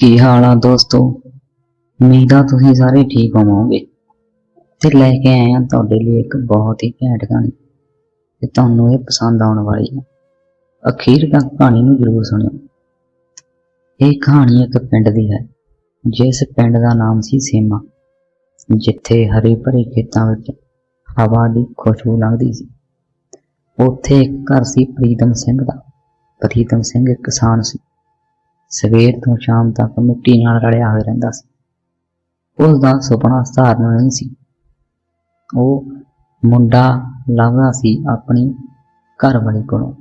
ਕੀ ਹਾਲ ਆ ਦੋਸਤੋ? ਉਮੀਦ ਤੁਸੀਂ ਸਾਰੇ ਠੀਕ ਹੋਵੋਗੇ। ਤੇ ਲੈ ਕੇ ਆਏ ਆ ਤੁਹਾਡੇ ਲਈ ਇੱਕ ਬਹੁਤ ਹੀ ਘੈਂਟ ਕਹਾਣੀ। ਤੇ ਤੁਹਾਨੂੰ ਇਹ ਪਸੰਦ ਆਉਣ ਵਾਲੀ ਹੈ। ਅਖੀਰ ਤੱਕ ਕਹਾਣੀ ਨੂੰ ਜ਼ਰੂਰ ਸੁਣਿਓ। ਇਹ ਕਹਾਣੀ ਇੱਕ ਪਿੰਡ ਦੀ ਹੈ। ਜਿਸ ਪਿੰਡ ਦਾ ਨਾਮ ਸੀ ਸੇਮਾ। ਜਿੱਥੇ ਹਰੇ ਭਰੇ ਖੇਤਾਂ ਵਿੱਚ ਹਵਾ ਦੀ ਖੁਸ਼ਬੂ ਲੰਘਦੀ ਸੀ। ਉੱਥੇ ਇੱਕ ਘਰ ਸੀ ਪ੍ਰੀਤਮ ਸਿੰਘ ਦਾ। ਪ੍ਰੀਤਮ ਸਿੰਘ ਇੱਕ ਕਿਸਾਨ ਸੀ। ਸਵੇਰ ਤੋਂ ਸ਼ਾਮ ਤੱਕ ਮਿੱਟੀ ਨਾਲ ਰਲਿਆ ਹੋਇਆ ਰਹਿੰਦਾ ਸੀ। ਉਸ ਦਾ ਸੁਪਨਾ ਸਧਾਰਨ ਨਹੀਂ ਸੀ। ਉਹ ਮੁੰਡਾ ਲੱਭਦਾ ਸੀ ਆਪਣੀ ਘਰ ਵਾਲੀ ਕੋਲੋਂ,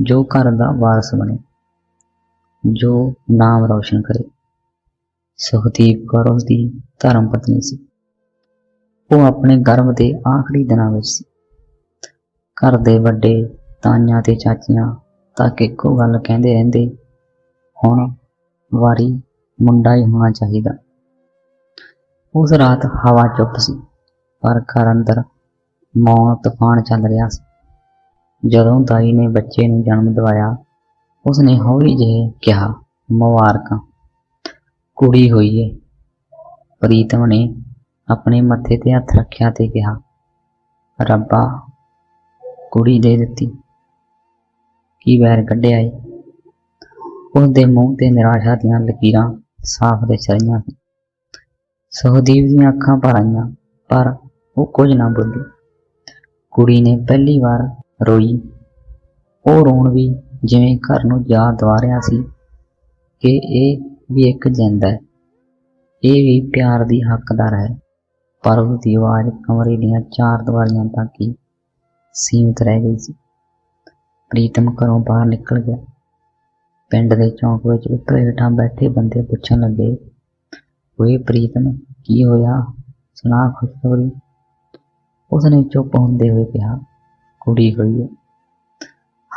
ਜੋ ਘਰ ਦਾ ਵਾਰਸ ਬਣੇ, ਜੋ ਨਾਮ ਰੌਸ਼ਨ ਕਰੇ। ਸੁਖਦੀਪ ਕੌਰ ਉਸ ਦੀ ਧਰਮ ਪਤਨੀ ਸੀ। ਉਹ ਆਪਣੇ ਗਰਭ ਦੇ ਆਖਰੀ ਦਿਨਾਂ ਵਿੱਚ ਸੀ। ਘਰ ਦੇ ਵੱਡੇ ਤਾਈਆਂ ਤੇ ਚਾਚੀਆਂ ਤੱਕ ਇੱਕੋ ਗੱਲ ਕਹਿੰਦੇ ਰਹਿੰਦੇ ਹੁਣ ਵਾਰੀ ਮੁੰਡਾ ਹੀ ਹੋਣਾ ਚਾਹੀਦਾ। ਉਸ ਰਾਤ ਹਵਾ ਚੁੱਪ ਸੀ, ਪਰ ਘਰ ਅੰਦਰ ਮੌਨ ਤੂਫਾਨ ਚੱਲ ਰਿਹਾ ਸੀ। ਜਦੋਂ ਦਾਈ ਨੇ ਬੱਚੇ ਨੂੰ ਜਨਮ ਦਿਵਾਇਆ, ਉਸਨੇ ਹੌਲੀ ਜਿਹੇ ਕਿਹਾ, ਮੁਬਾਰਕਾਂ, ਕੁੜੀ ਹੋਈ ਏ। ਪ੍ਰੀਤਮ ਨੇ ਆਪਣੇ ਮੱਥੇ ਤੇ ਹੱਥ ਰੱਖਿਆ ਤੇ ਕਿਹਾ, ਰੱਬਾ, ਕੁੜੀ ਦੇ ਦਿੱਤੀ। ਕੀ ਵੈਰ ਕੱਢਿਆ ਏ? ਉਸ ਮੂੰਹ ਤੇ ਨਿਰਾਸ਼ਾ ਦੀਆਂ ਲਕੀਰਾਂ ਸਾਫ਼ ਦਿਸ ਰਹੀਆਂ ਸੀ। ਸੁਖਦੀਪ ਦੀਆਂ ਅੱਖਾਂ ਭਰ ਆਈਆਂ, ਪਰ ਉਹ ਕੁਝ ਨਾ ਬੋਲੀ। ਕੁੜੀ ਨੇ ਪਹਿਲੀ ਵਾਰ ਰੋਈ। ਉਹ ਰੋਣ ਵੀ ਜਿਵੇਂ ਘਰ ਨੂੰ ਯਾਦ ਦਿਵਾ ਰਿਹਾ ਸੀ ਕਿ ਇਹ ਵੀ ਇੱਕ ਜਿੰਦ ਹੈ। ਇਹ ਵੀ ਪਿਆਰ ਦੀ ਹੱਕਦਾਰ ਹੈ। ਪਰ ਉਸ ਦੀ ਆਵਾਜ਼ ਕਮਰੇ ਦੀਆਂ ਚਾਰ ਦੀਵਾਰੀਆਂ ਤੱਕ ਹੀ ਸੀਮਤ ਰਹਿ ਗਈ ਸੀ। ਪ੍ਰੀਤਮ ਘਰੋਂ ਬਾਹਰ ਨਿਕਲ ਗਿਆ। ਪਿੰਡ ਦੇ ਚੌਂਕ ਵਿੱਚ ਉੱਤਰੇ ਹੇਠਾਂ ਬੈਠੇ ਬੰਦੇ ਪੁੱਛਣ ਲੱਗੇ, ਓਏ ਪ੍ਰੀਤਮ, ਕੀ ਹੋਇਆ? ਸੁਣਾ ਖੁਸ਼ਖਬਰੀ। ਉਸਨੇ ਚੁੱਪ ਹੁੰਦੇ ਹੋਏ ਕਿਹਾ, ਕੁੜੀ ਹੋਈ ਹੈ।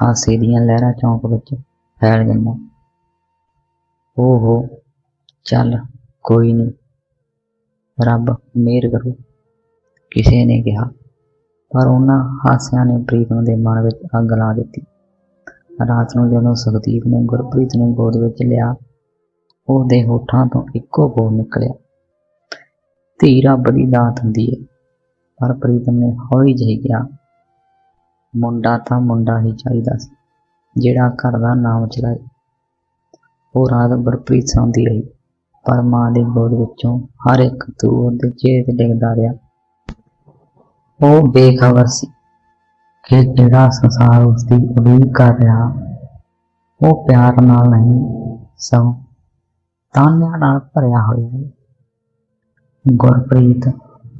ਹਾਸੇ ਦੀਆਂ ਲਹਿਰਾਂ ਚੌਂਕ ਵਿੱਚ ਫੈਲ ਗਈਆਂ। ਓਹੋ, ਚੱਲ ਕੋਈ ਨਹੀਂ ਰੱਬ ਮਿਹਰ ਕਰੂ। ਕਿਸੇ ਨੇ ਕਿਹਾ, ਪਰ ਉਹਨਾਂ ਹਾਸਿਆਂ ਨੇ ਪ੍ਰੀਤਮ ਦੇ ਮਨ ਵਿੱਚ ਅੱਗ ਲਾ ਦਿੱਤੀ। ਰਾਤ ਨੂੰ ਜਦੋਂ ਸੁਖਦੀਪ ਨੇ ਗੁਰਪ੍ਰੀਤ ਨੂੰ ਗੋਦ ਵਿੱਚ ਲਿਆ, ਉਹਦੇ ਹੋਠਾਂ ਤੋਂ ਇੱਕੋ ਬੋਲ ਨਿਕਲਿਆ। ਧੀਰਾ ਬੜੀ ਦਾਤ ਹੁੰਦੀ ਹੈ ਪਰ ਪ੍ਰੀਤਮ ਨੇ ਹੌਲੀ ਜਿਹੀ ਕਿਹਾ, ਮੁੰਡਾ ਤਾਂ ਮੁੰਡਾ ਹੀ ਚਾਹੀਦਾ ਸੀ, ਜਿਹੜਾ ਘਰ ਦਾ ਨਾਮ ਚਲਾਏ। ਉਹ ਰਾਤ ਗੁਰਪ੍ਰੀਤ ਸੌਂਦੀ ਰਹੀ, ਪਰ ਮਾਂ ਦੇ ਗੋਦ ਵਿੱਚੋਂ ਹਰ ਇੱਕ ਦੂਰ ਦੇ ਚਿਹਰੇ ਤੇ ਡਿੱਗਦਾ ਰਿਹਾ। ਉਹ ਬੇਖਬਰ ਸੀ। ਕਿ ਜਿਹੜਾ ਸੰਸਾਰ ਉਸ ਦੀ ਉਡੀਕ ਕਰ ਰਿਹਾ, ਉਹ ਪਿਆਰ ਨਾਲ ਨਹੀਂ, ਸਗੋਂ ਤਾਨਿਆਂ ਨਾਲ ਭਰਿਆ ਹੋਇਆ ਹੈ। ਗੁਰਪ੍ਰੀਤ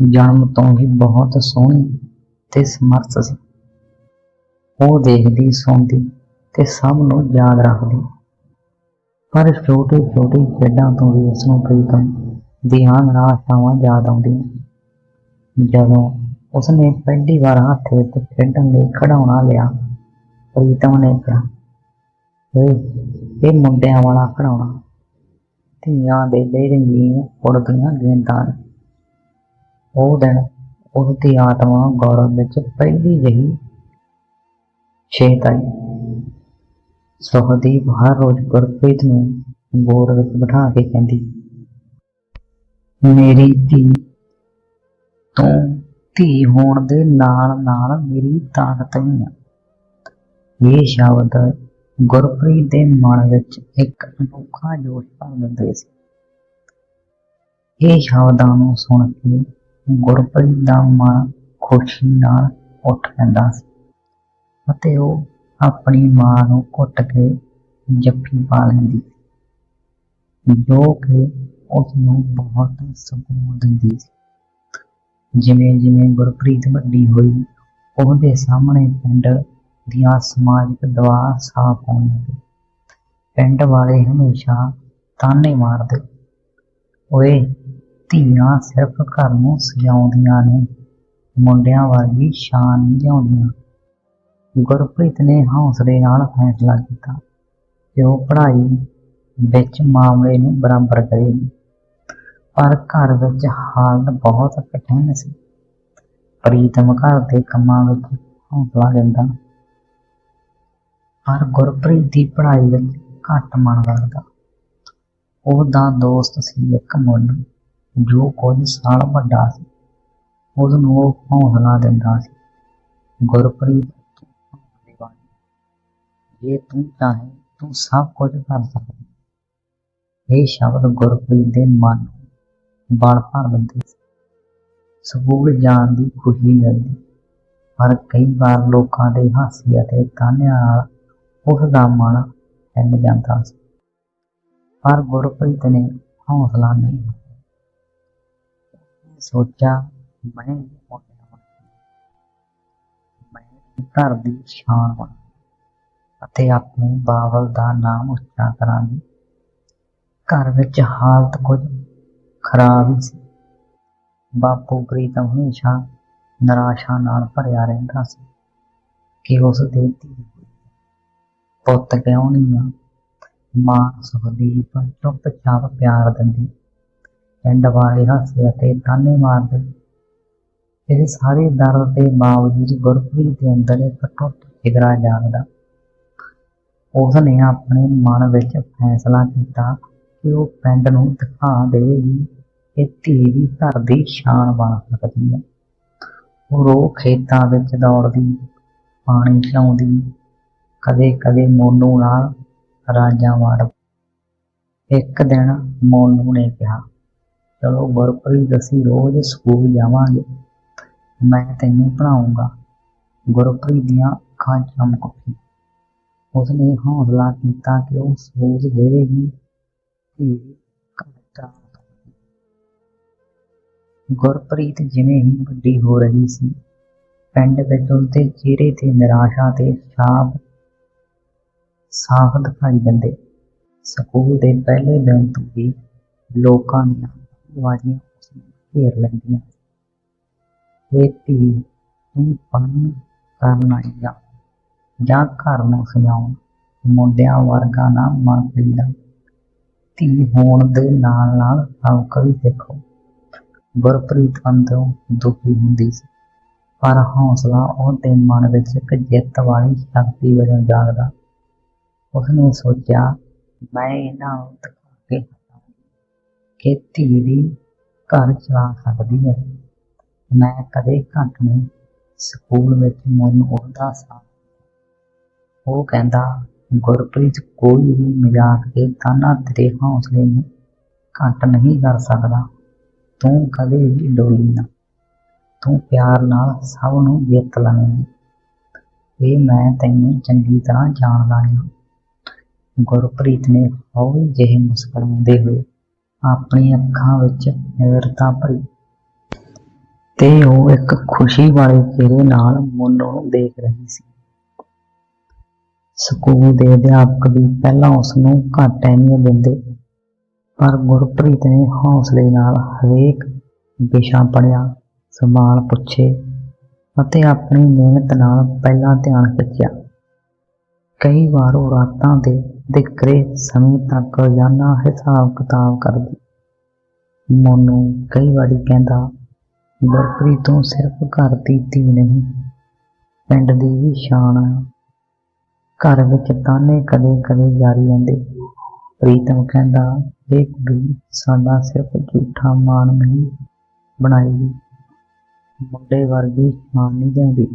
ਜਨਮ ਤੋਂ ਹੀ ਬਹੁਤ ਸੋਹਣੀ ਤੇ ਸਮਰਥ ਸੀ। ਉਹ ਦੇਖਦੀ, ਸੁਣਦੀ ਤੇ ਸਭ ਨੂੰ ਯਾਦ ਰੱਖਦੀ। ਪਰ ਛੋਟੀ ਛੋਟੀ ਖੇਡਾਂ ਤੋਂ ਵੀ ਉਸ ਨੂੰ ਪ੍ਰੀਤਮ ਦੀਆਂ ਨਿਰਾਸ਼ਾਵਾਂ ਯਾਦ ਆਉਂਦੀਆਂ। ਜਦੋਂ ਉਸਨੇ ਪਹਿਲੀ ਵਾਰ ਹੱਥ ਵਿੱਚ ਖੇਡਣ ਲਈ ਖਿਡੌਣਾ ਲਿਆ। ਪ੍ਰੀਤਮ ਨੇ ਕਿਹਾ, ਓਏ, ਇਹ ਮੁੰਡਿਆਂ ਵਾਲਾ ਖਿਡੌਣਾ। ਧੀਆਂ ਦੇ ਲਈ ਰੰਗੀਨ ਉੜਦੀਆਂ ਗੇਂਦਾਂ ਉਹ ਦਿਨ ਉਸ ਦੀ ਆਤਮਾ ਗੌਰਵ ਵਿੱਚ ਪਹਿਲੀ ਜਿਹੀ ਛੇਤ ਆਈ। ਸੁਖਦੀਪ ਹਰ ਰੋਜ਼ ਗੁਰਪ੍ਰੀਤ ਨੂੰ ਗੋਦ ਵਿੱਚ ਬਿਠਾ ਕੇ ਕਹਿੰਦੀ, ਮੇਰੀ ਧੀ, ਤੂੰ ਧੀ ਹੋਣ ਦੇ ਨਾਲ ਨਾਲ ਮੇਰੀ ਤਾਕਤ ਵੀ ਹੈ ਇਹ ਸ਼ਬਦ ਗੁਰਪ੍ਰੀਤ ਦੇ ਮਨ ਵਿੱਚ ਇੱਕ ਅਨੋਖਾ ਜੋਸ਼ ਭਰ ਦਿੰਦੇ ਸੀ। ਇਹ ਸ਼ਬਦਾਂ ਨੂੰ ਸੁਣ ਕੇ ਗੁਰਪ੍ਰੀਤ ਦਾ ਮਨ ਖੁਸ਼ੀ ਨਾਲ ਉੱਠ ਪੈਂਦਾ ਸੀ ਅਤੇ ਉਹ ਆਪਣੀ ਮਾਂ ਨੂੰ ਘੁੱਟ ਕੇ ਜੱਫੀ ਪਾ ਲੈਂਦੀ ਸੀ, ਜੋ ਕਿ ਉਸ ਨੂੰ ਬਹੁਤ ਸਕੂਨ ਦਿੰਦੀ ਸੀ। ਜਿਵੇਂ ਜਿਵੇਂ ਗੁਰਪ੍ਰੀਤ ਵੱਡੀ ਹੋਈ, ਉਹਦੇ ਸਾਹਮਣੇ ਪਿੰਡ ਦੀਆਂ ਸਮਾਜਿਕ ਦਵਾ ਸਾਫ਼ ਹੋਣ ਲੱਗੇ। ਪਿੰਡ ਵਾਲੇ ਹਮੇਸ਼ਾ ਤਾਨੇ ਮਾਰਦੇ। ਓਏ, ਧੀਆਂ ਸਿਰਫ ਘਰ ਨੂੰ ਸਜਾਉਂਦੀਆਂ ਨੇ, ਮੁੰਡਿਆਂ ਵਰਗੀ ਸ਼ਾਨ ਨਹੀਂ ਲਿਆਉਂਦੀਆਂ। ਗੁਰਪ੍ਰੀਤ ਨੇ ਹੌਸਲੇ ਨਾਲ ਫੈਸਲਾ ਕੀਤਾ ਕਿ ਉਹ ਪੜ੍ਹਾਈ ਵਿੱਚ ਮਾਮਲੇ ਨੂੰ ਬਰਾਬਰ ਕਰੇਗੀ ਪਰ ਘਰ ਵਿੱਚ ਹਾਲਤ ਬਹੁਤ ਕਠਿਨ ਸੀ। ਪ੍ਰੀਤਮ ਘਰ ਦੇ ਕੰਮਾਂ ਵਿੱਚ ਹੌਸਲਾ ਦਿੰਦਾ ਪਰ ਗੁਰਪ੍ਰੀਤ ਦੀ ਪੜ੍ਹਾਈ ਵਿੱਚ ਘੱਟ ਮਨ ਲੱਗਦਾ ਉਹਦਾ ਦੋਸਤ ਸੀ ਇੱਕ ਮੁੰਡਾ, ਜੋ ਕੁਝ ਸਾਲ ਵੱਡਾ ਸੀ। ਉਸ ਨੂੰ ਉਹ ਹੌਸਲਾ ਦਿੰਦਾ ਸੀ। ਗੁਰਪ੍ਰੀਤ ਤੂੰ ਜੇ ਤੂੰ ਚਾਹੇ ਤੂੰ ਸਭ ਕੁਝ ਕਰ ਸਕਦਾ। ਇਹ ਸ਼ਬਦ ਗੁਰਪ੍ਰੀਤ ਦੇ ਮਨ ਨੂੰ ਬਲ ਭਰ ਦਿੰਦੇ ਸੀ। ਸਕੂਲ ਜਾਣ ਦੀ ਖੁਸ਼ੀ ਮਿਲਦੀ। ਪਰ ਕਈ ਵਾਰ ਲੋਕਾਂ ਦੇ ਹਾਸੇ ਅਤੇ ਤਾਨਿਆਂ ਨਾਲ ਉਸ ਦਾ ਮਨ ਹਿੱਲ ਜਾਂਦਾ ਸੀ। ਪਰ ਗੁਰਪ੍ਰੀਤ ਨੇ ਹੌਸਲਾ ਨਹੀਂ ਸੋਚਿਆ, ਮੈਂ ਮੈਂ ਘਰ ਦੀ ਸ਼ਾਨ ਬਣਾ ਅਤੇ ਆਪਣੇ ਬਾਬਲ ਦਾ ਨਾਮ ਉੱਚਾ ਕਰਾਂਗੀ। ਘਰ ਵਿੱਚ ਹਾਲਤ ਕੁਝ ਖਰਾਬ ਹੀ ਸੀ। ਬਾਪੂ ਪ੍ਰੀਤਮ ਹਮੇਸ਼ਾ ਨਿਰਾਸ਼ਾ ਨਾਲ ਭਰਿਆ ਰਹਿੰਦਾ ਸੀ ਕਿ ਉਸ ਦੇ ਧੀ ਪੁੱਤ ਕਿਉਂ ਨਹੀਂ ਆ? ਮਾਂ ਸੁਖਦੀਪ ਚੁੱਪਚਾਪ ਪਿਆਰ ਦਿੰਦੀ, ਪਿੰਡ ਵਾਲੇ ਹੱਸੇ ਅਤੇ ਤਾਨੇ ਮਾਰਦੇ। ਇਹਦੇ ਸਾਰੇ ਦਰਦ ਦੇ ਬਾਵਜੂਦ ਗੁਰਪ੍ਰੀਤ ਦੇ ਅੰਦਰ ਇੱਕ ਟੁੱਟ ਜਿਗਰਾ ਜਾਗਦਾ। ਉਸ ਨੇ ਆਪਣੇ ਮਨ ਵਿੱਚ ਫੈਸਲਾ ਕੀਤਾ ਕਿ ਉਹ ਪਿੰਡ ਨੂੰ ਦਿਖਾ ਦੇਵੇਗੀ। ਕਿ ਧੀ ਦੀ ਘਰ ਦੀ ਸ਼ਾਨ ਬਣ ਸਕਦੀ ਹੈ। ਉਹ ਰੋਜ਼ ਖੇਤਾਂ ਵਿੱਚ ਦੌੜਦੀ, ਪਾਣੀ ਚਲਾਉਂਦੀ ਕਦੇ ਕਦੇ ਮੋਨੂ ਨਾਲ ਰਾਜਾਂ ਵਾਰ ਇੱਕ ਦਿਨ ਮੋਨੂ ਨੇ ਕਿਹਾ, ਚਲੋ ਗੁਰਪ੍ਰੀਤ, ਅਸੀਂ ਰੋਜ਼ ਸਕੂਲ ਜਾਵਾਂਗੇ। ਮੈਂ ਤੈਨੂੰ ਪੜ੍ਹਾਊਂਗਾ ਗੁਰਪ੍ਰੀਤ ਦੀਆਂ ਅੱਖਾਂ ਚਮਕ ਉੱਠੀਆਂ। ਉਸਨੇ ਹੌਸਲਾ ਕੀਤਾ ਕਿ ਉਹ ਸੋਚ ਦੇਵੇਗੀ ਕਿ ਘੰਟਾ ਗੁਰਪ੍ਰੀਤ ਜਿਵੇਂ ਹੀ ਵੱਡੀ ਹੋ ਰਹੀ ਸੀ, ਪਿੰਡ ਵਿੱਚ ਉਸਦੇ ਚਿਹਰੇ ਤੇ ਨਿਰਾਸ਼ਾ ਤੇ ਛਾਪ ਸਾਫ਼ ਦਿਖਾਈ ਦਿੰਦੇ। ਸਕੂਲ ਦੇ ਪਹਿਲੇ ਦਿਨ ਤੋਂ ਹੀ ਲੋਕਾਂ ਦੀਆਂ ਆਵਾਜ਼ਾਂ ਉਸਨੂੰ ਘੇਰ ਲੈਂਦੀਆਂ। ਇਹ ਧੀ ਤੂੰ ਪੜ੍ਹਨ ਕਰਨ ਜਾਂ ਘਰ ਨੂੰ ਸਜਾਉਣ, ਮੁੰਡਿਆਂ ਵਰਗਾ ਨਾ ਮਨ ਪੀਦਾ ਧੀ ਹੋਣ ਦੇ ਨਾਲ ਨਾਲ ਸਬਕ ਵੀ ਸਿੱਖੋ ਗੁਰਪ੍ਰੀਤ ਅੰਦਰੋਂ ਦੁਖੀ ਹੁੰਦੀ ਸੀ। ਪਰ ਹੌਸਲਾ ਉਹਦੇ ਮਨ ਵਿੱਚ ਇੱਕ ਜਿੱਤ ਵਾਲੀ ਸ਼ਕਤੀ ਵਜੋਂ ਜਾਗਦਾ। ਉਸਨੇ ਸੋਚਿਆ, ਮੈਂ ਇਹਨਾਂ ਨੂੰ ਦਿਖਾ ਕੇ ਕਿ ਧੀ ਵੀ ਘਰ ਚਲਾ ਸਕਦੀ ਹੈ। ਮੈਂ ਕਦੇ ਘੱਟ ਨਹੀਂ, ਸਕੂਲ ਵਿੱਚ ਮੈਨੂੰ ਉਹਦਾ ਸਾਥ ਉਹ ਕਹਿੰਦਾ, ਗੁਰਪ੍ਰੀਤ ਕੋਈ ਵੀ ਮਜ਼ਾਕ ਦੇ ਤਾਨਾ ਤੇਰੇ ਹੌਸਲੇ ਨੂੰ ਘੱਟ ਨਹੀਂ ਕਰ ਸਕਦਾ। ਤੂੰ ਕਦੇ ਵੀ ਡੋਲੀ ਨਾ। ਤੂੰ ਪਿਆਰ ਨਾਲ ਸਭ ਨੂੰ ਜਿੱਤ ਲਵੇਂਗੀ। ਇਹ ਮੈਂ ਤੈਨੂੰ ਚੰਗੀ ਤਰ੍ਹਾਂ ਜਾਣਦਾ ਹਾਂ ਗੁਰਪ੍ਰੀਤ ਨੇ ਹੌਲੀ ਜਿਹੇ ਮੁਸਕਰਾਉਂਦੇ ਹੋਏ ਆਪਣੀਆਂ ਅੱਖਾਂ ਵਿੱਚ ਨਿਰਤਾ ਭਰੀ ਤੇ ਉਹ ਇੱਕ ਖੁਸ਼ੀ ਵਾਲੇ ਚਿਹਰੇ ਨਾਲ ਮੋਨੂ ਨੂੰ ਦੇਖ ਰਹੀ ਸੀ। ਸਕੂਲ ਦੇ ਅਧਿਆਪਕ ਵੀ ਪਹਿਲਾਂ ਉਸ ਨੂੰ ਘੱਟ ਅਹਿਮੀਅਤ ਦਿੰਦੇ ਪਰ ਗੁਰਪ੍ਰੀਤ ਨੇ ਹੌਸਲੇ ਨਾਲ ਹਰੇਕ ਵਿਸ਼ਾ ਪੜ੍ਹਿਆ ਸਵਾਲ ਪੁੱਛੇ ਅਤੇ ਆਪਣੀ ਮਿਹਨਤ ਨਾਲ ਪਹਿਲਾ ਧਿਆਨ ਖਿੱਚਿਆ। ਕਈ ਵਾਰ ਉਹ ਰਾਤਾਂ ਦੇ ਦਿਕਰੇ ਸਮੇਂ ਤੱਕ ਰੋਜ਼ਾਨਾ ਹਿਸਾਬ ਕਿਤਾਬ ਕਰਦੀ। ਮੋਨੂ ਕਈ ਵਾਰੀ ਕਹਿੰਦਾ, ਗੁਰਪ੍ਰੀਤ ਤੂੰ ਸਿਰਫ ਘਰ ਦੀ ਧੀ ਨਹੀਂ, ਪਿੰਡ ਦੀ ਵੀ ਸ਼ਾਨ ਆ। ਘਰ ਵਿੱਚ ਤਾਨੇ ਕਦੇ ਕਦੇ ਜਾਰੀ ਰਹਿੰਦੇ। ਪ੍ਰੀਤਮ ਕਹਿੰਦਾ ਇਹ ਕੁੜੀ ਸਾਡਾ ਸਿਰਫ ਝੂਠਾ ਮਾਣ ਨਹੀਂ ਬਣਾਏਗੀ। ਮੁੰਡੇ ਵਰਗੀ ਸ਼ਾਨ ਨਹੀਂ ਦਿੰਦੀ।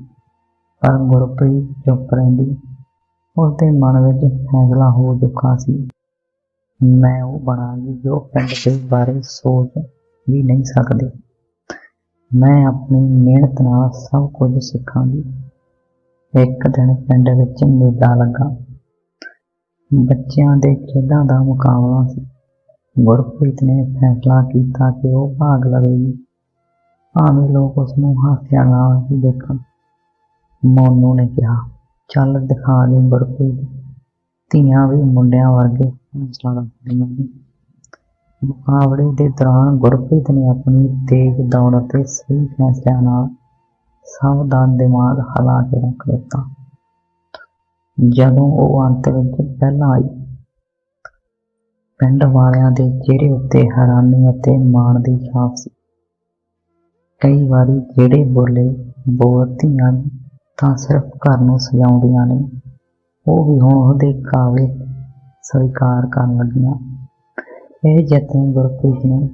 ਪਰ ਗੁਰਪ੍ਰੀਤ ਚੁੱਪ ਰਹਿੰਦੀ। ਉਸਦੇ ਮਨ ਵਿੱਚ ਫੈਸਲਾ ਹੋ ਚੁੱਕਾ ਸੀ। ਮੈਂ ਉਹ ਬਣਾਂਗੀ ਜੋ ਪਿੰਡ ਦੇ ਬਾਰੇ ਸੋਚ ਵੀ ਨਹੀਂ ਸਕਦੇ। ਮੈਂ ਆਪਣੀ ਮਿਹਨਤ ਨਾਲ ਸਭ ਕੁਝ ਸਿੱਖਾਂਗੀ। ਇੱਕ ਦਿਨ ਪਿੰਡ ਵਿੱਚ ਮੇਲਾ ਲੱਗਾ। ਬੱਚਿਆਂ ਦੇ ਖੇਡਾਂ ਦਾ ਮੁਕਾਬਲਾ ਸੀ। ਗੁਰਪ੍ਰੀਤ ਨੇ ਫੈਸਲਾ ਕੀਤਾ ਕਿ ਉਹ ਭਾਗ ਲਵੇਗੀ। ਭਾਵੇਂ ਲੋਕ ਉਸ ਨੂੰ ਹਾਸਿਆਂ ਨਾਲ ਹੀ ਦੇਖਣ। ਮੋਨੂ ਨੇ ਕਿਹਾ, ਚੱਲ ਦਿਖਾ ਦੇ ਗੁਰਪ੍ਰੀਤ ਧੀਆਂ ਵੀ ਮੁੰਡਿਆਂ ਵਰਗੇ ਹੌਸਲਾ ਰੱਖਦੀਆਂ ਨੇ ਮੁਕਾਬਲੇ ਦੇ ਦੌਰਾਨ ਗੁਰਪ੍ਰੀਤ ਨੇ ਆਪਣੀ ਤੇਜ਼ ਦੌੜ ਅਤੇ ਸਹੀ ਫੈਸਲਿਆਂ ਨਾਲ ਸਭ ਦਾ ਦਿਮਾਗ ਹਲਾ ਕੇ ਰੱਖ ਦਿੱਤਾ। ਜਦੋਂ ਉਹ ਅੰਤ ਵਿੱਚ ਪਹਿਲਾਂ ਆਈ ਪਿੰਡ ਵਾਲਿਆਂ ਦੇ ਚਿਹਰੇ ਉੱਤੇ ਹੈਰਾਨੀ ਅਤੇ ਮਾਣ ਦੀ ਛਾਪ ਸੀ। ਕਈ ਵਾਰੀ ਜਿਹੜੇ ਬੋਲੇ ਬੋਲਤੀਆਂ ਤਾਂ ਸਿਰਫ ਘਰ ਨੂੰ ਸਜਾਉਂਦੀਆਂ ਨੇ। ਉਹ ਵੀ ਹੁਣ ਉਹਦੇ ਕਾਬਲ ਸਵੀਕਾਰ ਕਰਨ ਲੱਗੀਆਂ। ਇਹ ਯਤਨ ਗੁਰਪ੍ਰੀਤ ਨੇ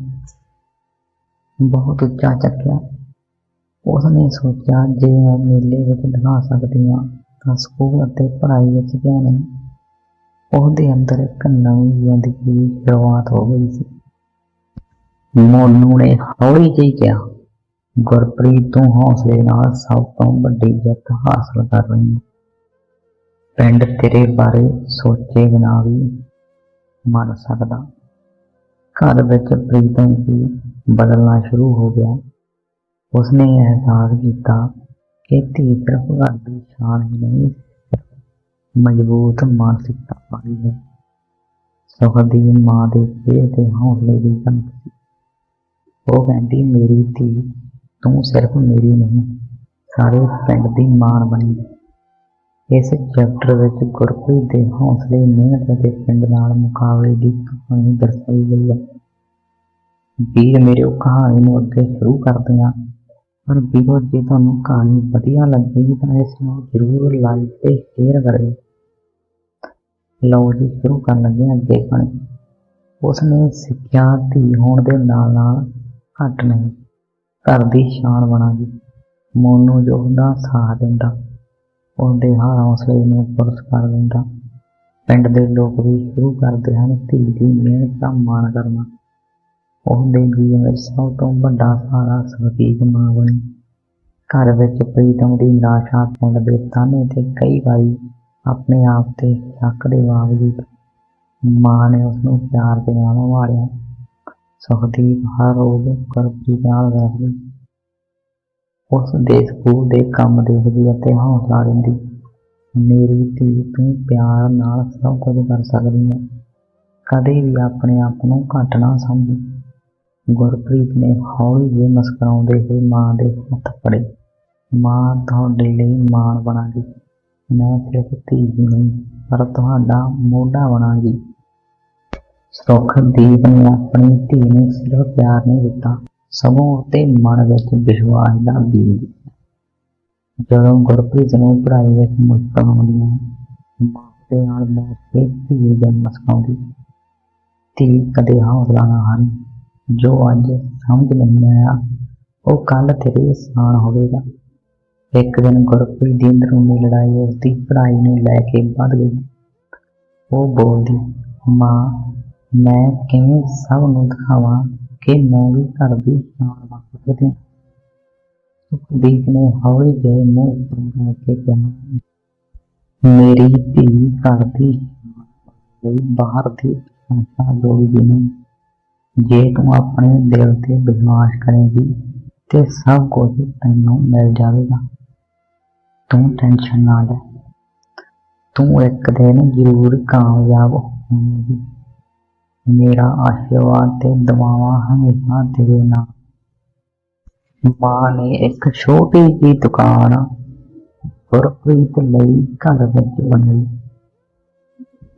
ਬਹੁਤ ਉੱਚਾ ਚੱਕਿਆ। ਉਸਨੇ ਸੋਚਿਆ, ਜੇ ਮੈਂ ਮੇਲੇ ਵਿੱਚ ਦਿਖਾ ਸਕਦੀ ਹਾਂ, ਤਾਂ ਸਕੂਲ ਅਤੇ ਪੜ੍ਹਾਈ ਵਿੱਚ ਕਿਉਂ ਨਹੀਂ? ਉਹਦੇ ਅੰਦਰ ਇੱਕ ਨਵੀਂ ਜ਼ਿੰਦਗੀ ਦੀ ਸ਼ੁਰੂਆਤ ਹੋ ਗਈ ਸੀ। ਮੋਨੂ ਨੇ ਹੌਲੀ ਜਿਹੀ ਕਿਹਾ, ਗੁਰਪ੍ਰੀਤ, ਤੋਂ ਹੌਸਲੇ ਨਾਲ ਸਭ ਤੋਂ ਵੱਡੀ ਜਿੱਤ ਹਾਸਲ ਕਰ ਰਹੀ ਹੈ। ਪਿੰਡ ਤੇਰੇ ਬਾਰੇ ਸੋਚੇ ਬਿਨਾਂ ਵੀ ਮਰ ਸਕਦਾ। ਘਰ ਵਿੱਚ ਪ੍ਰੀਤਮ ਵੀ ਬਦਲਣਾ ਸ਼ੁਰੂ ਹੋ ਗਿਆ। ਉਸਨੇ ਅਹਿਸਾਸ ਕੀਤਾ ਕਿ ਧੀ ਸਿਰਫ ਘਰ ਦੀ ਸ਼ਾਨ ਹੀ ਨਹੀਂ ਮਜ਼ਬੂਤ ਮਾਨਸਿਕਤਾ ਵਾਲੀ ਹੈ। ਸੁਖ ਦੀ ਮਾਂ ਦੇ ਚਿਹਰੇ ਤੇ ਹੌਸਲੇ ਦੀ ਝਲਕ ਸੀ। ਉਹ ਕਹਿੰਦੀ, ਮੇਰੀ ਧੀ, ਤੂੰ ਸਿਰਫ ਮੇਰੀ ਨਹੀਂ, ਸਾਰੇ ਪਿੰਡ ਦੀ ਮਾਣ ਬਣੀ ਇਸ ਚੈਪਟਰ ਵਿੱਚ ਗੁਰਪ੍ਰੀਤ ਦੇ ਹੌਸਲੇ, ਮਿਹਨਤ ਅਤੇ ਪਿੰਡ ਨਾਲ ਮੁਕਾਬਲੇ ਦੀ ਕਹਾਣੀ ਦਰਸਾਈ ਗਈ ਹੈ। ਵੀਰ ਮੇਰੇ ਉਹ ਕਹਾਣੀ ਨੂੰ ਅੱਗੇ ਸ਼ੁਰੂ ਕਰਦੇ ਹਾਂ ਪਰ ਵੀਰੋ ਜੇ, ਤੁਹਾਨੂੰ ਕਹਾਣੀ ਵਧੀਆ ਲੱਗੀ ਤਾਂ ਇਸ ਨੂੰ ਜ਼ਰੂਰ ਲਾਈਕ ਤੇ ਸ਼ੇਅਰ ਕਰਿਓ। ਲਓ ਜੀ, ਸ਼ੁਰੂ ਕਰਨ ਲੱਗੇ ਹਾਂ ਅੱਗੇ ਕਹਾਣੀ। ਉਸਨੇ ਸਿੱਖਿਆ ਧੀ ਹੋਣ ਦੇ ਨਾਲ ਨਾਲ ਘੱਟ ਨਹੀਂ, ਘਰ ਦੀ ਸ਼ਾਨ ਬਣਾਗੀ ਮੋਨੂ ਜੋ ਉਹਦਾ ਸਾਥ ਦਿੰਦਾ, ਉਹਦੇ ਹਰ ਹੌਸਲੇ ਨੂੰ ਪੁਰਸਕਾਰ ਦਿੰਦਾ। ਪਿੰਡ ਦੇ ਲੋਕ ਵੀ ਸ਼ੁਰੂ ਕਰਦੇ ਹਨ ਧੀ ਦੀ ਮਿਹਨਤ ਦਾ ਮਾਣ ਕਰਨਾ। ਉਹਦੇ ਜੀਵਨ ਵਿੱਚ ਸਭ ਤੋਂ ਵੱਡਾ ਸਹਾਰਾ ਸਵੀਕ ਮਾਂ ਬਣੀ ਘਰ ਵਿੱਚ ਪ੍ਰੀਤਮ ਦੀ ਨਿਰਾਸ਼ਾ ਪਿੰਡ ਦੇ ਤਾਨੇ ਤੇ ਕਈ ਵਾਰੀ ਆਪਣੇ ਆਪ ਤੇ ਸ਼ੱਕ ਦੇ ਬਾਵਜੂਦ ਮਾਂ ਨੇ ਉਸਨੂੰ ਪਿਆਰ ਦੇ ਨਾਲ ਸੰਭਾਲਿਆ ਸੁਖਦੀਪ ਹਰ ਰੋਜ਼ ਗੁਰਪ੍ਰੀਤ ਨਾਲ ਬੈਠਦੀ ਉਸ ਦੇ ਸਕੂਲ ਦੇ ਕੰਮ ਦੇਖਦੀ ਅਤੇ ਹੌਸਲਾ ਦਿੰਦੀ। ਮੇਰੀ ਧੀ ਤੂੰ ਪਿਆਰ ਨਾਲ ਸਭ ਕੁਝ ਕਰ ਸਕਦੀ ਹੈ। ਕਦੇ ਵੀ ਆਪਣੇ ਆਪ ਨੂੰ ਘੱਟ ਨਾ ਸਮਝ। ਗੁਰਪ੍ਰੀਤ ਨੇ ਹੌਲੀ ਜਿਹੇ ਮੁਸਕਰਾਉਂਦੇ ਹੋਏ ਮਾਂ ਦੇ ਹੱਥ ਫੜੇ। ਮਾਂ ਤੁਹਾਡੇ ਲਈ ਮਾਣ ਬਣਾਂਗੀ। ਮੈਂ ਸਿਰਫ ਧੀ ਹੀ ਨਹੀਂ, ਪਰ ਤੁਹਾਡਾ ਮੋਢਾ ਬਣਾਗੀ। ਸੁਖਦੀਪ ਨੇ ਆਪਣੀ ਧੀ ਨੂੰ ਸਿਰਫ ਪਿਆਰ ਨਹੀਂ ਦਿੱਤਾ, ਸਗੋਂ ਉਸਦੇ ਮਨ ਵਿੱਚ ਵਿਸ਼ਵਾਸ ਦਾ ਬੀਜ ਜਦੋਂ ਗੁਰਪ੍ਰੀਤ ਨੂੰ ਪੜ੍ਹਾਈ ਵਿੱਚ ਮੁਸ਼ਕਲ ਆਉਂਦੀਆਂ, ਮਾਂ ਦੇ ਨਾਲ ਬੈਠ ਕੇ ਧੀ ਦਾ ਮੁਸਕਾਉਂਦੀ ਧੀ ਕਦੇ ਹੌਸਲਾ ਨਾ ਹਾਰੀ। ਜੋ ਅੱਜ ਸਮਝ ਨਹੀਂ ਆਇਆ ਉਹ ਕੱਲ ਤੇਰੇ ਆਸਾਨ ਹੋਵੇਗਾ। ਇੱਕ ਦਿਨ ਗੁਰਪ੍ਰੀਤ ਦੀ ਅੰਦਰੂਨੀ ਲੜਾਈ ਉਸਦੀ ਪੜ੍ਹਾਈ ਨੂੰ ਲੈ ਕੇ ਵੱਧ ਗਈ। ਉਹ ਬੋਲਦੀ, ਮਾਂ, ਮੈਂ ਕਿਵੇਂ ਸਭ ਨੂੰ ਦਿਖਾਵਾਂ ਕਿ ਮੈਂ ਵੀ ਘਰ ਦੀ ਸ਼ਾਨ ਬਣ ਸੁਖਦੀਪ ਨੇ ਹੌਲੀ ਜਿਹੇ ਮੂੰਹ ਉੱਪਰ ਕੇ ਕਿਹਾ, ਮੇਰੀ ਧੀ ਘਰ ਦੀ ਲਈ ਬਾਹਰ ਦੀ ਸੰਸਾ ਜੋਗੀ ਨਹੀਂ ਜੇ ਤੂੰ ਆਪਣੇ ਦਿਲ ਤੇ ਵਿਸ਼ਵਾਸ ਕਰੇਗੀ ਤੇ ਸਭ ਕੁਝ ਤੈਨੂੰ ਮਿਲ ਜਾਵੇਗਾ। ਤੂੰ ਟੈਨਸ਼ਨ ਨਾ ਲੈ। ਤੂੰ ਇੱਕ ਦਿਨ ਜ਼ਰੂਰ ਕਾਮਯਾਬ ਹੋਵੇਂਗੀ। ਮੇਰਾ ਆਸ਼ੀਰਵਾਦ ਤੇ ਦੁਆਵਾਂ ਹਮੇਸ਼ਾ ਤੇਰੇ ਨਾਲ। ਮਾਂ ਨੇ ਇੱਕ ਛੋਟੀ ਜਿਹੀ ਦੁਕਾਨ ਗੁਰਪ੍ਰੀਤ ਲਈ ਘਰ ਵਿੱਚ ਬਣਾਈ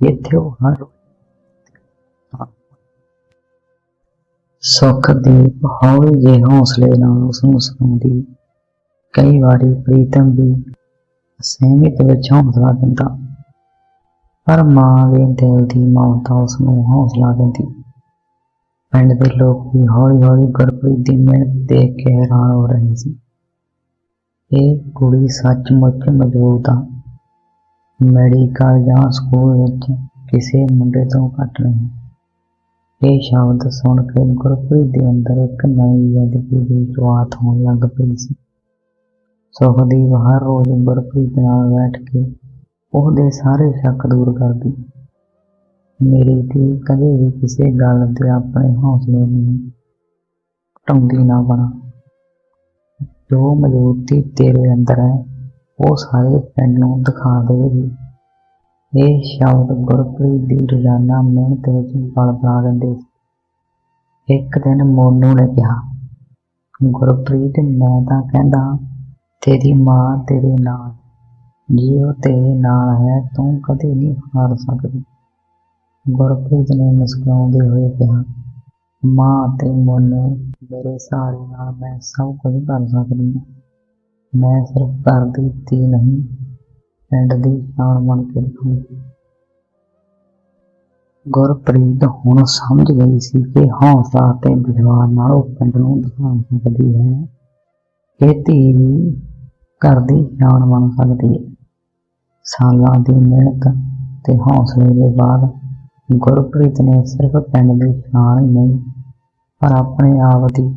ਇੱਥੇ ਉਹ ਹਰ ਸੁੱਖ ਸੁਖਦੀਪ ਹੌਲੀ ਜਿਹੇ ਹੌਸਲੇ ਨਾਲ ਉਸ ਨੂੰ ਸੁਣਾਉਂਦੀ। ਕਈ ਵਾਰੀ ਪ੍ਰੀਤਮ ਵੀ ਸਹਿਮਤ ਵਿੱਚ ਹੌਸਲਾ ਦਿੰਦਾ। ਪਰ ਮਾਂ ਦੇ ਦਿਲ ਦੀ ਮਮਤਾ ਉਸ ਨੂੰ ਹੌਸਲਾ ਦਿੰਦੀ। ਪਿੰਡ ਦੇ ਲੋਕ ਵੀ ਹੌਲੀ ਹੌਲੀ ਗੁਰਪ੍ਰੀਤ ਦੀ ਮਿਹਨਤ ਦੇਖ ਕੇ ਹੈਰਾਨ ਹੋ ਰਹੇ ਸੀ। ਇਹ ਕੁੜੀ ਸੱਚਮੁੱਚ ਮਜ਼ਬੂਤ ਆ। ਮੈਡੀਕਲ ਜਾਂ ਸਕੂਲ ਵਿੱਚ ਕਿਸੇ ਮੁੰਡੇ ਤੋਂ ਘੱਟ ਨਹੀਂ। ਇਹ ਸ਼ਬਦ ਸੁਣ ਕੇ ਗੁਰਪ੍ਰੀਤ ਦੇ ਅੰਦਰ ਇੱਕ ਨਵੀਂ ਜ਼ਿੰਦਗੀ ਦੀ ਸ਼ੁਰੂਆਤ ਹੋਣ ਲੱਗ ਪਈ ਸੀ। ਸੁਖਦੀਪ ਹਰ ਰੋਜ਼ ਗੁਰਪ੍ਰੀਤ ਨਾਲ ਬੈਠ ਕੇ ਉਹਦੇ ਸਾਰੇ ਸ਼ੱਕ ਦੂਰ ਕਰਦੀ। ਮੇਰੀ ਧੀ ਕਦੇ ਵੀ ਕਿਸੇ ਗੱਲ ਤੇ ਆਪਣੇ ਹੌਸਲੇ ਨੂੰ ਘਟਾਉਂਦੀ ਨਾ ਬਣਾ। ਜੋ ਮਜ਼ਬੂਤੀ ਤੇਰੇ ਅੰਦਰ ਹੈ, ਉਹ ਸਾਰੇ ਪਿੰਡ ਨੂੰ ਦਿਖਾ ਦੇਵੇਗੀ। ਇਹ ਸ਼ਬਦ ਗੁਰਪ੍ਰੀਤ ਦੀ ਰੋਜ਼ਾਨਾ ਮਿਹਨਤ ਵਿੱਚ ਬਲ ਬਣਾ ਦਿੰਦੇ ਸੀ। ਇੱਕ ਦਿਨ ਮੋਨੂ ਨੇ ਕਿਹਾ, ਗੁਰਪ੍ਰੀਤ, ਮੈਂ ਤਾਂ ਕਹਿੰਦਾ, ਤੇਰੀ ਮਾਂ ਤੇਰੇ ਨਾਲ, ਜੇ ਉਹ ਤੇਰੇ ਨਾਲ ਹੈ, ਤੂੰ ਕਦੇ ਨਹੀਂ ਹਾਰ ਸਕਦੀ। ਗੁਰਪ੍ਰੀਤ ਨੇ ਮੁਸਕਰਾਉਂਦੇ ਹੋਏ ਕਿਹਾ, ਮਾਂ ਤੇ ਮੋਨੂ, ਮੇਰੇ ਸਹਾਰੇ ਨਾਲ ਮੈਂ ਸਭ ਕੁਝ ਕਰ ਸਕਦੀ ਹਾਂ। ਮੈਂ ਸਿਰਫ ਘਰ ਦੀ ਧੀ ਨਹੀਂ ਪਿੰਡ ਦੀ ਸ਼ਾਨ ਬਣ ਕੇ ਦਿਖਾਉਂਗੀ ਗੁਰਪ੍ਰੀਤ ਹੁਣ ਸਮਝ ਗਈ ਸੀ ਕਿ ਹੌਸਲਾ ਅਤੇ ਵਿਸ਼ਵਾਸ ਨਾਲ ਉਹ ਪਿੰਡ ਨੂੰ ਦਿਖਾ ਸਕਦੀ ਹੈ। ਕਿ ਧੀ ਵੀ ਘਰ ਦੀ ਜਾਨ ਬਣ ਸਕਦੀ ਹੈ। ਸਾਲਾਂ ਦੀ ਮਿਹਨਤ ਤੇ ਹੌਸਲੇ ਦੇ ਬਾਅਦ ਗੁਰਪ੍ਰੀਤ ਨੇ ਸਿਰਫ ਪਿੰਡ ਦੀ ਸ਼ਾਨ ਹੀ ਨਹੀਂ, ਪਰ ਆਪਣੇ ਆਪ ਦੀ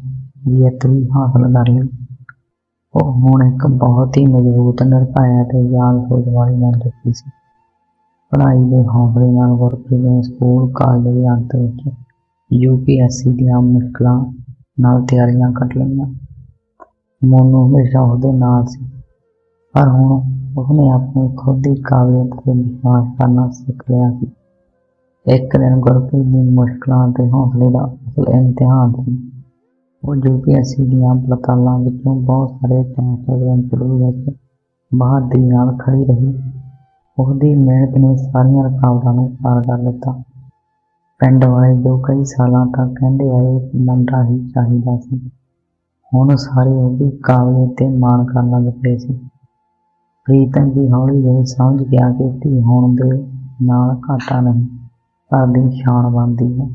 ਜਿੱਤ ਵੀ ਹਾਸਲ ਕਰ ਲਈ ਉਹ ਹੁਣ ਇੱਕ ਬਹੁਤ ਹੀ ਮਜ਼ਬੂਤ ਨਿਰਭੈ ਤੇ ਯਾਦ ਸੋਚ ਵਾਲੀ ਬਣ ਚੁੱਕੀ ਸੀ। ਪੜ੍ਹਾਈ ਦੇ ਹੌਸਲੇ ਨਾਲ ਗੁਰਪ੍ਰੀਤ ਨੇ ਸਕੂਲ, ਕਾਲਜ ਦੇ ਅੰਤ ਵਿੱਚ ਯੂਪੀਐਸਸੀ ਦੀਆਂ ਮੁਸ਼ਕਲਾਂ ਨਾਲ ਤਿਆਰੀਆਂ ਕੱਢ ਲਈਆਂ। ਮੋਨੂ ਹਮੇਸ਼ਾ ਉਹਦੇ ਨਾਲ ਸੀ, ਪਰ ਹੁਣ ਉਸਨੇ ਆਪਣੀ ਖੁਦ ਦੀ ਕਾਬਲੀਅਤ ਤੇ ਵਿਸ਼ਵਾਸ ਕਰਨਾ ਸਿੱਖ ਲਿਆ ਸੀ। ਇੱਕ ਦਿਨ ਗੁਰਪ੍ਰੀਤ ਦੀ ਮੁਸ਼ਕਲਾਂ ਤੇ ਹੌਸਲੇ ਦਾ ਅਸਲ ਇਮਤਿਹਾਨ ਸੀ। ਉਹ ਯੂਪੀਐਸਸੀ ਦੀਆਂ ਪੜਤਾਲਾਂ ਵਿੱਚੋਂ ਬਹੁਤ ਸਾਰੇ ਟੈਸਟ ਦੇ ਵਿੱਚ ਬਹਾਦਰੀ ਨਾਲ ਖੜੀ ਰਹੀ। ਉਹਦੀ ਮਿਹਨਤ ਨੇ ਸਾਰੀਆਂ ਰੁਕਾਵਟਾਂ ਨੂੰ ਪਾਰ ਕਰ ਦਿੱਤਾ ਪਿੰਡ ਵਾਲੇ ਜੋ ਕਈ ਸਾਲਾਂ ਤੱਕ ਕਹਿੰਦੇ ਆਏ ਕਿ ਮੁੰਡਾ ਹੀ ਚਾਹੀਦਾ ਸੀ, ਹੁਣ ਸਾਰੇ ਉਹਦੀ ਕਾਬਲੀਅਤ ਤੇ ਮਾਣ ਕਰਨ ਲੱਗ ਪਏ ਸੀ। ਪ੍ਰੀਤਮ ਵੀ ਹੌਲੀ ਹੌਲੀ ਸਮਝ ਗਿਆ ਕਿ ਧੀ ਹੋਣ ਦੇ ਨਾਲ ਘਾਟਾ ਨਹੀਂ, ਘਰ ਦੀ ਸ਼ਾਨ ਬਣਦੀ ਹੈ।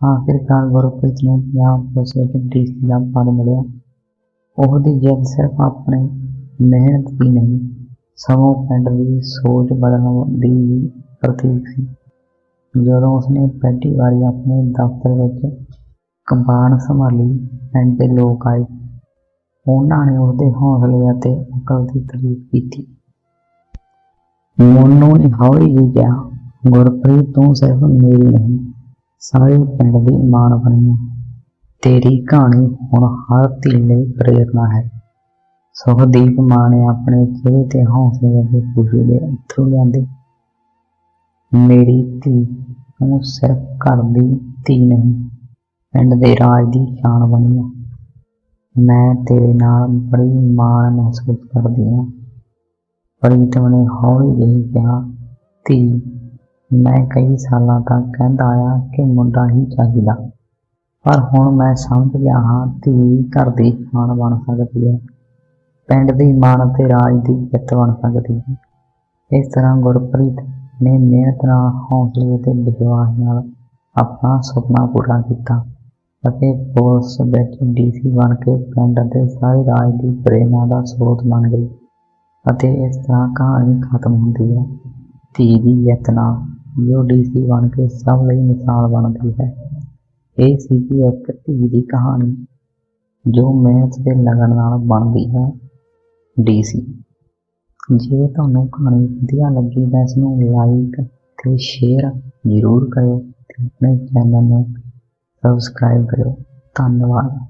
ਆਖਿਰਕਾਰ ਗੁਰਪ੍ਰੀਤ ਨੂੰ ਪੰਜਾਬ ਪੁਲਿਸ ਵਿੱਚ ਡੀਸੀ ਦਾ ਪਦ ਮਿਲਿਆ। ਉਹਦੀ ਜਿੱਤ ਸਿਰਫ ਆਪਣੇ ਮਿਹਨਤ ਦੀ ਨਹੀਂ, ਸਗੋਂ ਪਿੰਡ ਦੀ ਸੋਚ ਬਦਲਣ ਦੀ ਵੀ ਪ੍ਰਤੀਕ ਸੀ। ਜਦੋਂ ਉਸਨੇ ਪਹਿਲੀ ਵਾਰੀ ਆਪਣੇ ਦਫ਼ਤਰ ਵਿੱਚ ਕੰਬਾਨ ਸੰਭਾਲੀ ਪਿੰਡ ਦੇ ਲੋਕ ਆਏ, ਉਹਨਾਂ ਨੇ ਉਹਦੇ ਹੌਸਲੇ ਅਤੇ ਅਕਲ ਦੀ ਤਾਰੀਫ ਕੀਤੀ। ਮੋਨੂ ਨੇ ਹੌਲੀ ਜਿਹੀ ਕਿਹਾ ਗੁਰਪ੍ਰੀਤ ਤੂੰ ਸਿਰਫ ਮੇਰੀ ਨਹੀਂ ਸਾਰੇ ਪਿੰਡ ਦੀ ਮਾਣ ਬਣੀ ਤੇਰੀ ਕਹਾਣੀ ਹੁਣ ਹਰ ਧੀ ਲਈ ਪ੍ਰੇਰਨਾ ਹੈ। ਸੁਖਦੀਪ ਮਾਂ ਨੇ ਆਪਣੇ ਚਿਹਰੇ ਤੇ ਹੌਸਲੇ ਅਤੇ ਖੁਸ਼ੀ ਦੇ ਅੱਥਰੂ ਲਿਆਂਦੇ। ਮੇਰੀ ਧੀ ਤੂੰ ਸਿਰਫ ਘਰ ਦੀ ਧੀ ਨਹੀਂ, ਪਿੰਡ ਦੇ ਰਾਜ ਦੀ ਸ਼ਾਨ ਬਣੀ ਹੈ ਮੈਂ ਤੇਰੇ ਨਾਲ ਬੜੀ ਮਾਣ ਮਹਿਸੂਸ ਕਰਦੀ ਹਾਂ ਪ੍ਰੀਤਮ ਨੇ ਹੌਲੀ ਜਿਹੀ ਕਿਹਾ, ਧੀ ਮੈਂ ਕਈ ਸਾਲਾਂ ਤੱਕ ਕਹਿੰਦਾ ਆਇਆ ਕਿ ਮੁੰਡਾ ਹੀ ਚਾਹੀਦਾ। ਪਰ ਹੁਣ ਮੈਂ ਸਮਝ ਗਿਆ ਹਾਂ, ਧੀ ਘਰ ਦੀ ਖਾਣ ਬਣ ਸਕਦੀ ਹੈ। ਪਿੰਡ ਦੀ ਮਾਣ ਤੇ ਰਾਜ ਦੀ ਜਿੱਤ ਬਣ ਸਕਦੀ ਹੈ। ਇਸ ਤਰ੍ਹਾਂ ਗੁਰਪ੍ਰੀਤ ਨੇ ਮਿਹਨਤ ਨਾਲ ਹੌਸਲੇ ਤੇ ਵਿਸ਼ਵਾਸ ਨਾਲ ਆਪਣਾ ਸੁਪਨਾ ਪੂਰਾ ਕੀਤਾ ਅਤੇ ਪੁਲਿਸ ਵਿੱਚ ਡੀਸੀ ਬਣ ਕੇ ਪਿੰਡ ਅਤੇ ਸਾਰੇ ਰਾਜ ਦੀ ਪ੍ਰੇਰਨਾ ਦਾ ਸਰੋਤ ਬਣ ਗਈ ਅਤੇ ਇਸ ਤਰ੍ਹਾਂ ਕਹਾਣੀ ਖਤਮ ਹੁੰਦੀ ਹੈ। ਧੀ ਦੀ ਜਿੱਤ ਨਾਲ ਜੋ ਡੀਸੀ ਬਣ ਕੇ ਸਭ ਲਈ ਮਿਸਾਲ ਬਣਦੀ ਹੈ। ਇਹ ਸੀ ਕਿ ਇੱਕ ਧੀ ਦੀ ਕਹਾਣੀ, ਜੋ ਮਿਹਨਤ ਤੇ ਲਗਨ ਨਾਲ ਬਣਦੀ ਹੈ ਡੀਸੀ। ਜੇ ਤੁਹਾਨੂੰ ਕਹਾਣੀ ਵਧੀਆ ਲੱਗੀ ਤਾਂ ਇਸ ਨੂੰ ਲਾਈਕ ਤੇ ਸ਼ੇਅਰ ਜ਼ਰੂਰ ਕਰਿਓ ਤੇ ਆਪਣੇ ਚੈਨਲ ਨੂੰ ਸਬਸਕ੍ਰਾਈਬ ਕਰਿਓ। ਧੰਨਵਾਦ।